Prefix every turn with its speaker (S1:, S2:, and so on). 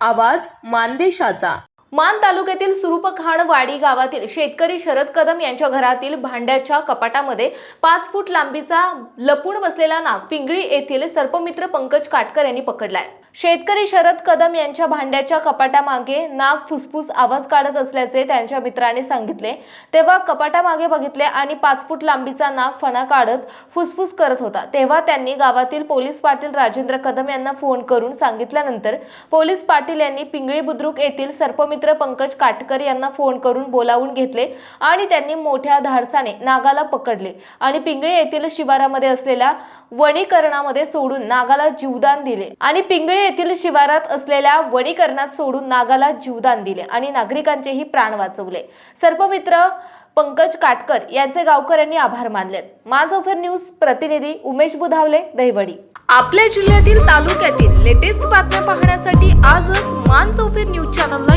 S1: आवाज मानदेशाचा. मान तालुक्यातील सुरूपखाणवाडी गावातील शेतकरी शरद कदम यांच्या घरातील भांड्याच्या कपाटामध्ये पाच फूट लांबीचा लपून बसलेला नाग पिंगळी येथील सर्पमित्र पंकज काटकर यांनी पकडलाय. शेतकरी शरद कदम यांच्या भांड्याच्या कपाटामागे नाग फुसफुस आवाज काढत असल्याचे त्यांच्या मित्राने सांगितले. तेव्हा कपाटामागे बघितले आणि पाच फूट लांबीचा नाग फणा काढत फुसफुस करत होता. तेव्हा त्यांनी गावातील पोलीस पाटील राजेंद्र कदम यांना फोन करून सांगितल्यानंतर पोलीस पाटील यांनी पिंगळी बुद्रुक येथील सर्पमित्र पंकज काटकर यांना फोन करून बोलावून घेतले आणि त्यांनी मोठ्या धाडसाने नागाला पकडले. आणि पिंगळी येथील शिवारामध्ये असलेल्या वनीकरणामध्ये सोडून नागाला जीवदान दिले. आणि पिंगळी येथील शिवारात असलेल्या वनीकरणात सोडून नागाला जीवदान दिले आणि नागरिकांचेही प्राण वाचवले. सर्पमित्र पंकज काटकर यांचे गावकऱ्यांनी आभार मानलेत माझोफर न्यूज प्रतिनिधी उमेश बुधावले दहिवडी आपल्या जिल्ह्यातील तालुक्यातील लेटेस्ट बातम्या पाहण्यासाठी आजच मान चौफेर न्यूज चॅनलला